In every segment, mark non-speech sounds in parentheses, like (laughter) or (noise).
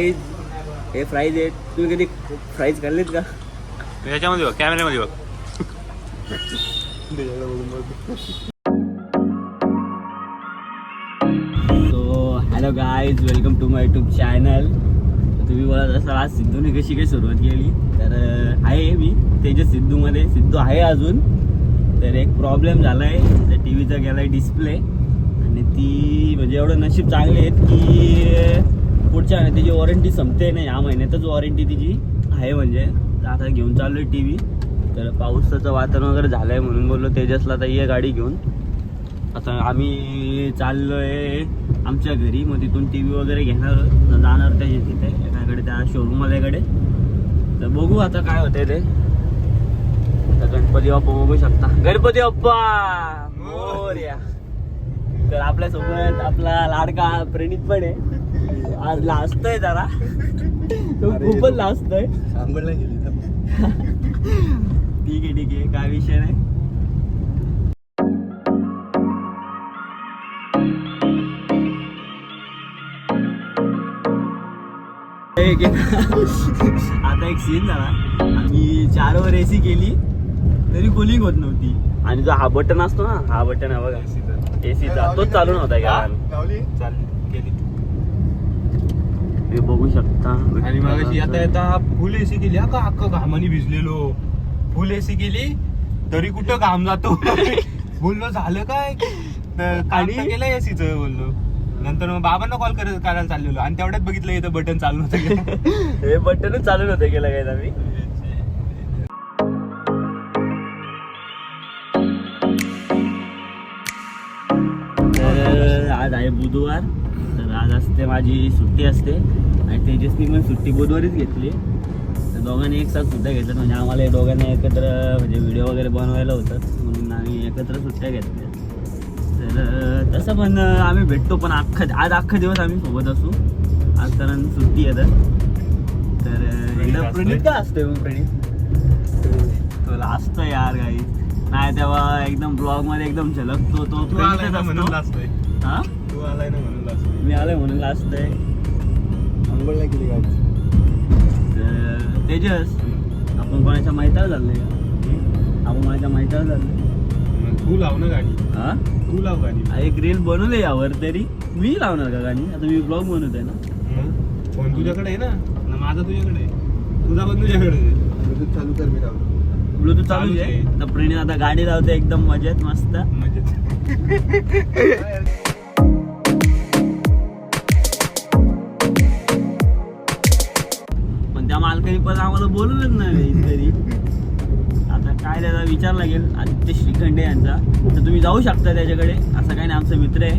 हे फ्राईज आहेत. तुम्ही कधी फ्राईज खाल्लेत का? याच्यामध्ये बघ कॅमेऱ्यामध्ये बघ. So hello guys welcome to my YouTube channel तुम्ही बोलत असाल आज सिद्धूने कशी काय सुरुवात केली? तर आहे मी तेजस सिद्धूमध्ये. सिद्धू आहे अजून तर एक प्रॉब्लेम झाला आहे त्या टी व्हीचा गेला आहे डिस्प्ले आणि ती म्हणजे एवढं नशीब चांगले आहेत की पुढच्या आणि त्याची वॉरंटी संपते नाही या महिन्यातच वॉरंटी तिची आहे म्हणजे. तर आता घेऊन चाललो आहे टी व्ही तर पावसाचं वातावरण वगैरे झालं आहे म्हणून बोललो तेजसला आता ये गाडी घेऊन. आता आम्ही चाललोय आमच्या घरी मग तिथून टी व्ही वगैरे घेणार जाणार त्याच्या तिथे एकाकडे त्या शोरूमवाल्याकडे तर बघू आता काय होते ते. तर गणपती बाप्पा बघू शकता. गणपती बाप्पा! मोरया! तर आपल्यासोबत आपला लाडका प्रणित पण आहे. आज लाजतोय जरा. तो खूपच लाजतोय. ठीक आहे ठीक आहे. काय विषय नाही. आता एक सीन झाला. आम्ही चार वर एसी केली. तरी कुलिंग होत नव्हती. आणि जो हा बटन असतो ना हा बटन आहे बघा. एसीचा तोच चालू नव्हता का? चाल केली. हे बघू शकता. आणि मग येता येता फुल एसी केली. हा का अख्खा घामाने भिजलेलो? फुल एसी केली. तरी कुठं घाम जातो? (laughs) बोललो झालं काय? आणि- तर केलं एसीच बोललो. नंतर मग बाबांना कॉल करत करायला चाललेलो. आणि तेवढ्यात बघितलं इथं बटन चालू होतं (laughs) हे बटनच चालू नव्हतं केलं काय आम्ही आहे बुधवार. तर आज असते माझी सुट्टी असते. आणि तेजसनी पण सुट्टी बुधवारीच घेतली. तर दोघांनी एक साथ सुट्ट्या घेतल्यात म्हणजे आम्हाला दोघांनी एकत्र म्हणजे व्हिडिओ वगैरे बनवायला होतं. म्हणून आम्ही एकत्र सुट्ट्या घेतल्या. तर तसं पण आम्ही भेटतो पण अख्खा आज अख्खा दिवस आम्ही सोबत असू. आज कारण सुट्टी आहे तर. प्रणित एकदा? प्रणित का असतोय. मग प्रणित. तुला असतो यार काही नाही तेव्हा एकदम ब्लॉगमध्ये एकदम झलकतो तो. तू आलाय प्रणितच ना म्हणून असतो. हा? तू आलाय ना म्हणून मी आलोय म्हणून असतंय तर तेजस आपण कोणाच्या माहिती झालंय का आपण कोणाच्या माहिती झालंय मग तू लाव ना गाडी हा? तू लाव गाडी एक रील बनवले यावर तरी. मी लावणार का गाणी? आता मी ब्लॉग बनवतोय ना. मग? फोन तुझ्याकडे आहे ना? ना माझा तुझ्याकडे आहे. तुझा पण तुझ्याकडे आहे. चालू कर मी लावतो ब्लूटूथ चालू चालूच आहे आहे. तर प्रणित आता गाडी लावते एकदम मजेत मस्त. (laughs) म्हणजे (laughs) मालकाने पण आम्हाला बोलवलंच नाही तरी आता काय त्याचा विचार लागेल. आदित्य श्रीखंडे यांचा. तर तुम्ही जाऊ शकता त्याच्याकडे. असं काही नाही आमचा मित्र आहे.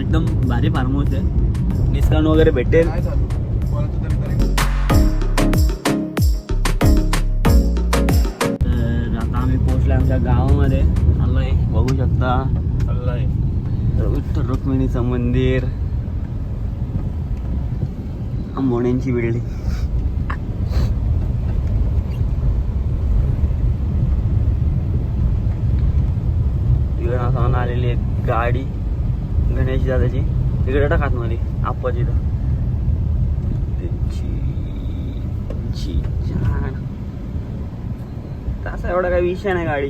एकदम भारी फार्म हाऊस आहे. डिस्काउंट वगैरे भेटेल. तरी तर. आता आम्ही पोहोचलो आमच्या गावामध्ये. आलोय बघू शकता. चाललाय. तर रुक्मिणीचं मंदिर. आंबोण्यांची बिल्डिंग तिकडे असं आलेली आहे गाडी गणेश दादाची. तिकडे टाकात मध्ये आप्पाची छान तसा एवढा काही विषय नाही गाडी.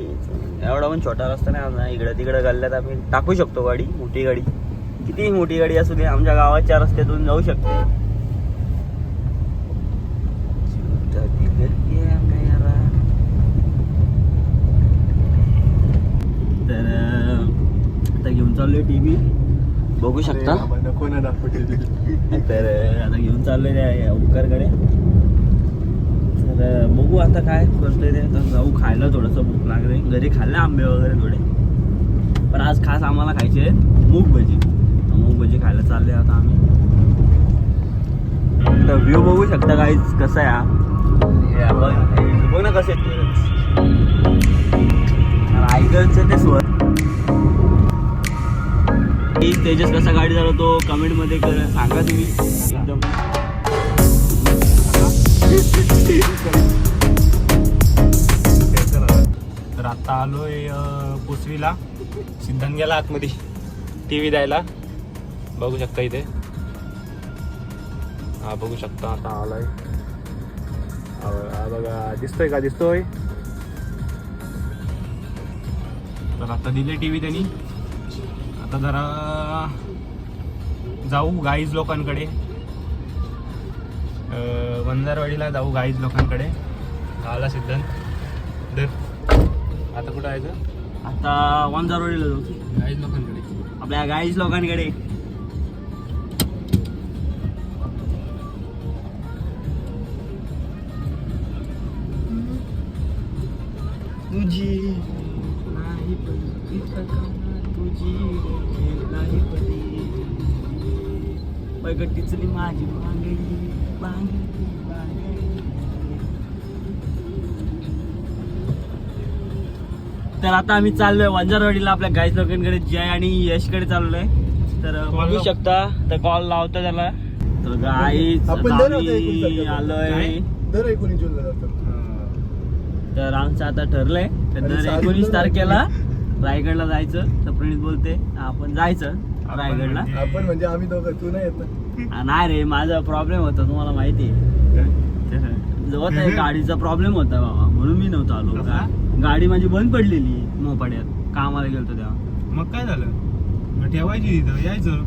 एवढा पण छोटा रस्ता नाही आमचा. इकडे तिकडे गल्ल्यात आम्ही टाकू शकतो गाडी. मोठी गाडी. किती मोठी गाडी असू दे आमच्या गावाच्या रस्त्यातून जाऊ शकते. तर आता घेऊन चाललोय टी व्ही. बघू शकता. तर आता घेऊन चाललोय त्या उपकारकडे. तर बघू आता काय करतोय ते. आता जाऊ खायला थोडंसं भूक लागले. घरी खाल्ले आंबे वगैरे थोडे. पण आज खास आम्हाला खायचे आहेत मूग भजी. मूग भजी खायला चालले आता आम्ही. तर व्ह्यू बघू शकता काहीच कसं आहे बघ ना कसे रायगडचं ते स्वर. की तेजस कसा गाडी चालवतो कमेंटमध्ये सांगा तुम्ही. एकदम तर आता आलोय अं, पोचवीला सिद्धांत गेला आतमध्ये टी व्ही द्यायला. बघू शकता इथे. हा बघू शकता आता आलाय. बघा, दिसतोय का? दिसतोय. तर आता दिले टीव्ही त्यांनी. आता जरा जाऊ गाईज लोकांकडे. अं, वंजारवाडीला जाऊ गाईज लोकांकडे. आला सिद्धांत. दर आता कुठं आहे तर आता वंजारवाडीला जाऊ गाईज लोकांकडे. आपल्या गाईज लोकांकडे. तुझी नाही तुझी नाही माझी बांगडी बांगडी बांगडी तर आता आम्ही चाललोय वंजारवाडीला आपल्या गाईज लोकांकडे जय आणि यशकडे चाललोय तर Call बघू. शकता तर कॉल लावतो त्याला तर गाईज. आलोय तर आमचं आता ठरलंय तर एकोणीस तारखेला. रायगडला जायचं तर प्रणित बोलते आपण जायचं रायगडला. म्हणजे- आपण म्हणजे आम्ही दोघं तू नाही येत नाही रे माझा प्रॉब्लेम होता तुम्हाला माहिती आहे. (laughs) जवळ गाडीचा प्रॉब्लेम होता बाबा म्हणून मी नव्हतो आलो. कसा? गाडी माझी बंद पडलेली मोपाड्यात कामाला गेलतो तेव्हा. मग काय झालं? मग ठेवायची इथं यायचं.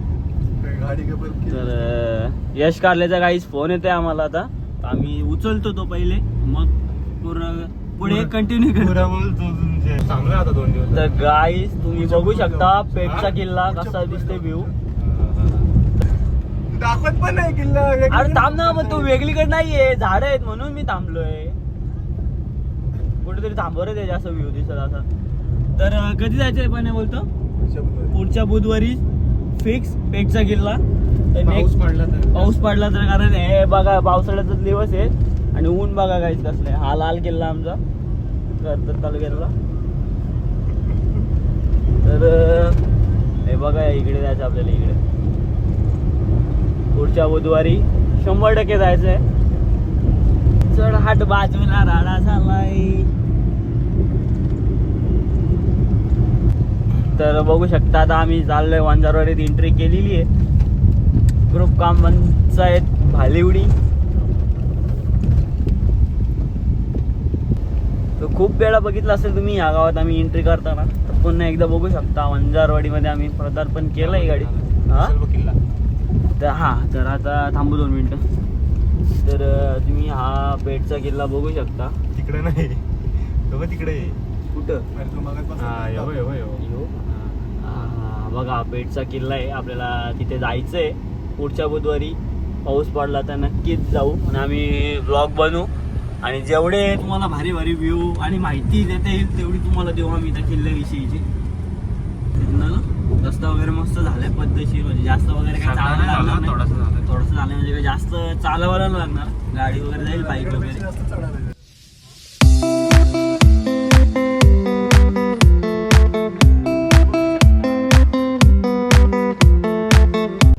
गाडी का. तर यश कारल्याचा काहीच फोन येते आम्हाला आता. आम्ही उचलतो तो पहिले मग पूर्ण पुढे कंटिन्यू तुमचे. चांगलं आता दोन दिवस. तर गाईस तुम्ही बघू शकता पेटचा किल्ला कसा दिसते व्ह्यू (laughs) दाखवत पण नाही किल्ला. अरे थांब ना मग तू वेगळीकडे नाहीये. झाड आहेत म्हणून मी थांबलोय. कुठेतरी थांबव रे त्याच्या असं व्ह्यू दिसत असा. तर कधी जायचंय पण बोलतो? पुढच्या बुधवारी. फिक्स पेटचा किल्ला. तर पाऊस पडला तर. पाऊस पडला तर कारण हे बघा पावसाळ्याचा दिवस आहे आणि ऊन बघा काहीच कसलं आहे. हा लाल किल्ला आमचा. कर्जत तालुक्यातला. तर हे बघा इकडे जायचं आपल्याला इकडे. पुढच्या बुधवारी शंभर टक्के जायचं आहे. चढ हाट बाजूला राडा झालाय. तर बघू शकता आता आम्ही चाललोय वांजारवाडीत एंट्री केलेली आहे. ग्रुप काम पंचायत भालिवडी तर खूप वेळा बघितलं असेल तुम्ही या गावात आम्ही एंट्री करताना तर पुन्हा एकदा बघू शकता. वंजारवाडीमध्ये आम्ही पदार्पण केलं ही गाडी. हा. किल्ला तर हा तर आता थांबू दोन मिनटं. तर तुम्ही हा पेठचा किल्ला बघू शकता. तिकडे नाही. बघा तिकडे. कुठं? हा. हा, बघा पेठचा किल्ला आहे. आपल्याला तिथे जायचं आहे पुढच्या बुधवारी पाऊस पडला तर नक्कीच जाऊ. आणि आम्ही ब्लॉग बनवू. आणि जेवढे तुम्हाला भारी भारी व्ह्यू आणि माहिती देता येईल तेवढी तुम्हाला देऊ आम्ही त्या किल्ल्याविषयीची. रस्ता वगैरे मस्त झालाय पद्धतशीर म्हणजे जास्त वगैरे काय चालायला लागणार नाही. थोडासा झाला थोडंसं झालं म्हणजे काही जास्त चालावं नाही लागणार. गाडी वगैरे जाईल बाईक वगैरे.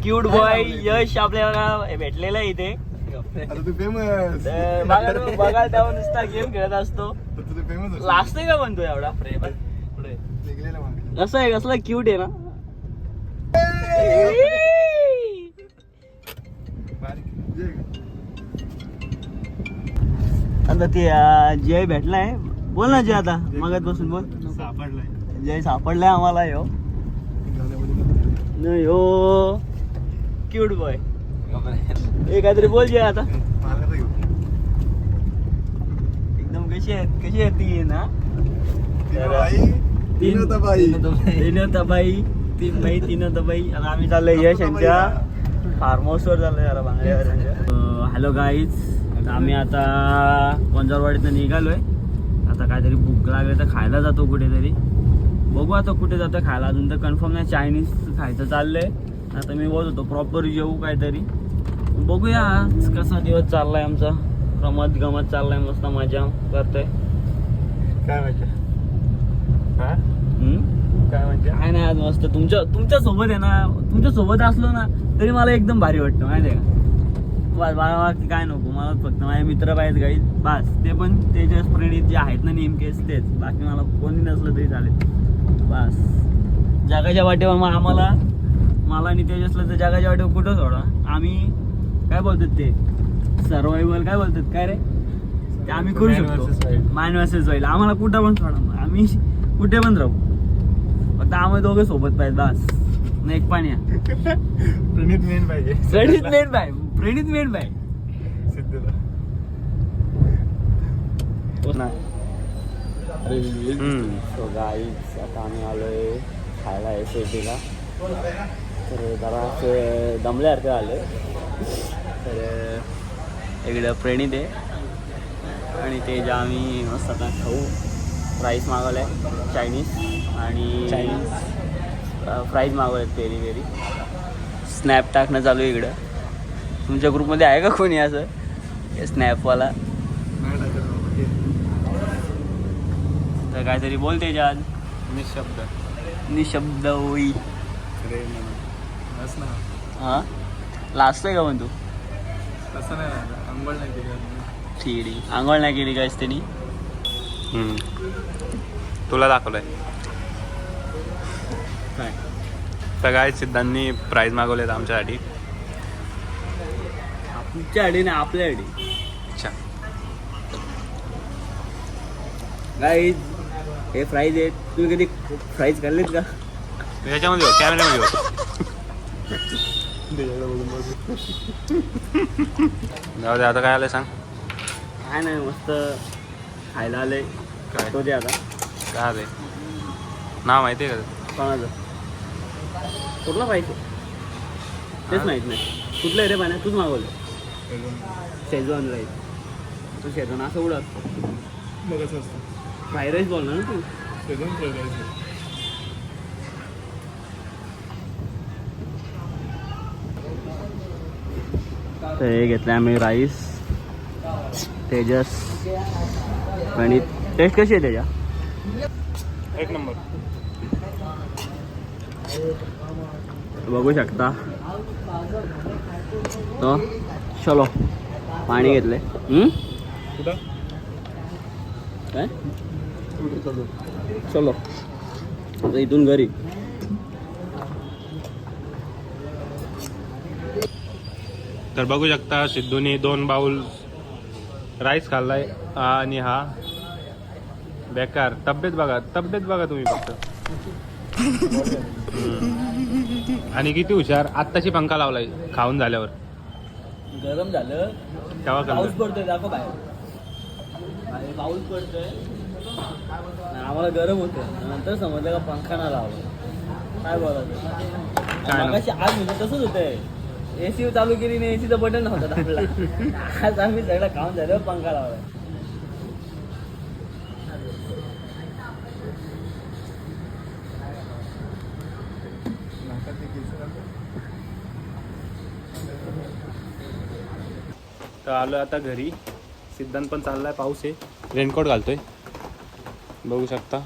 क्यूट बॉय यश आपल्याला भेटलेला आहे इथे. आता तू फेमस बघा तेव्हा नुसता गेम खेळत असतो. तू फेमस लास्ट का म्हणतो एवढा? निघलेला मागे. कसं आहे कसला क्यूट आहे ना? आता ते जय भेटलाय. बोल ना जय आता मगत बसून बोल. सापडलाय. जय सापडलाय आम्हाला यो. क्यूट बॉय हे काहीतरी बोल जय आता. एकदम कशी आहेत? कशी आहेत ती ना? तीन तीन तबाई तीन बाई तीन तबाई आता आम्ही चाललोय यश यांच्या फार्म हाऊसवर चाललोय जरा बांगड्यावर हॅलो गाईज आम्ही आता वंजारवाडीत निघालोय. आता काहीतरी भूक लागली तर खायला जातो कुठेतरी. बघू आता कुठे जातो खायला. अजून तर कन्फर्म नाही चायनीज खायचं चाललंय. आता मी बोलत होतो प्रॉपर जेवू काहीतरी. बघूया आज कसा दिवस चाललाय आमचा. रमत गमत चाललाय मस्त मजा करतोय. काय म्हणजे? हा? हम्म? काय म्हणजे? काय नाही आज मस्त. तुमच्या तुमच्यासोबत आहे ना तुमच्यासोबत असलो ना तरी मला एकदम भारी वाटतं माहिती आहे का? बस बाकी काय नको मला फक्त माझे मित्र पाहिजे काही बस. ते पण तेजस प्रणित जे आहेत ना नेमकेच तेच. बाकी मला कोणी नसलं तरी चालेल. बस. जगाच्या वाटेवर मग आम्हाला मला आणि तेजसला तर जगाच्या वाटेवर कुठं सोडा. आम्ही काय बोलतात ते? सर्वायवल काय बोलतात? काय रे? ते आम्ही करू शकतो. मॅन वर्सेस वाईल आम्हाला कुठं पण सोडा आम्ही कुठे पण राहू. फक्त आम्ही दोघं सोबत पाहिजे बस. नाही एक पाणी प्रणित मेन पाहिजे प्रणित मेन बाय प्रणित मेन बाय सिद्धूला. सो गाईज आता आम्ही आलोय खायला एस आय टीला तर जरा दमल्यासारखं आलं. तर इकडं प्रणित आहे. आणि ते जे आम्ही मस्त आता खाऊ फ्राईज मागवलं आहे चायनीज आणि चायनीज फ्राईज मागवले आहेत पेरी पेरी स्नॅप टाकणं चालू आहे इकडं. तुमच्या ग्रुपमध्ये आहे का कोणी असं? हे स्नॅपवाला तर काहीतरी बोलते आज निशब्द. निशब्द होई. हां? लाजतोय का पण तू? तसं नाही केली ठीक आहे. आंघोळ नाही केली काहीच त्यांनी? तुला दाखवलंय. काय? तर काय सिद्धांनी प्राईज मागवलेत आमच्यासाठी तुमच्या अडी नाही आपल्या अच्छा. काय हे फ्राईज आहेत. तुम्ही कधी फ्राईज खाल्लेत का? याच्यामध्ये हो कॅमेऱ्यामध्ये हो. (laughs) जाऊ दे आता काय आलं सांग. काय नाही मस्त खायला आलंय. काय? तो दे आता. काय आलंय? नाव माहिती आहे का? कोणाचं? कुठला पाहिजे तेच माहीत नाही. कुठलं आहे रे पाण्या तूच मागवलं. शेजवान राईस तू शेजवान असं उडत. मग असं असतं. फ्राईड राईस बोलणार ना तू? शेजून ठेवायचं तर हे घेतलं आम्ही राईस तेजस गणित टेस्ट कशी आहे त्याच्या एक नंबर. बघू शकता. तो चलो पाणी? कुठं? काय? चलो. आता इथून घरी. तर बघू शकता सिद्धूने दोन बाउल राईस खाल्लाय. हा आणि हा. बेकार. तब्येत बघा. तब्येत बघा तुम्ही फक्त. आणि किती हुशार. आत्ताशी पंखा लावलाय खाऊन झाल्यावर. गरम झालं. तेव्हा पाऊस पडतोय दाखव बाहेर. पाऊस पडतोय. आम्हाला गरम होतं नंतर समजलं का पंखा ना लावला. काय बोलायचं? काय आज म्हणजे तसंच होतंय. एसी चालू केली नाही एसीचं बटन नव्हतं दाबला आज आम्ही सगळं खाऊन झाल्यावर पंखा लावलाय. तर आलो आता घरी. सिद्धांत पण चाललाय पाऊस आहे. रेनकोट घालतोय. बघू शकता.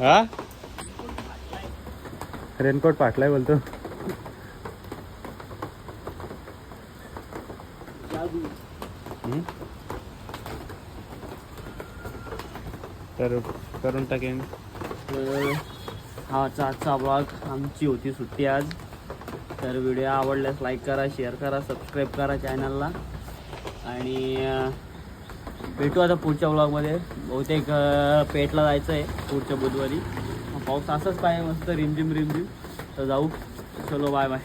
हा? रेनकोट पाठलाय बोलतो. तर करून टाकेन तर हा आजचा ब्लॉग आमची होती सुट्टी आज. तर व्हिडिओ आवडल्यास लाईक करा शेअर करा सबस्क्राईब करा चॅनलला आणि भेटू आता पुढच्या ब्लॉगमध्ये बहुतेक पेटला जायचं आहे पुढच्या बुधवारी. पाऊस असंच पाहिजे मस्त रिमझिम रिमझिम. तर जाऊ. चलो बाय बाय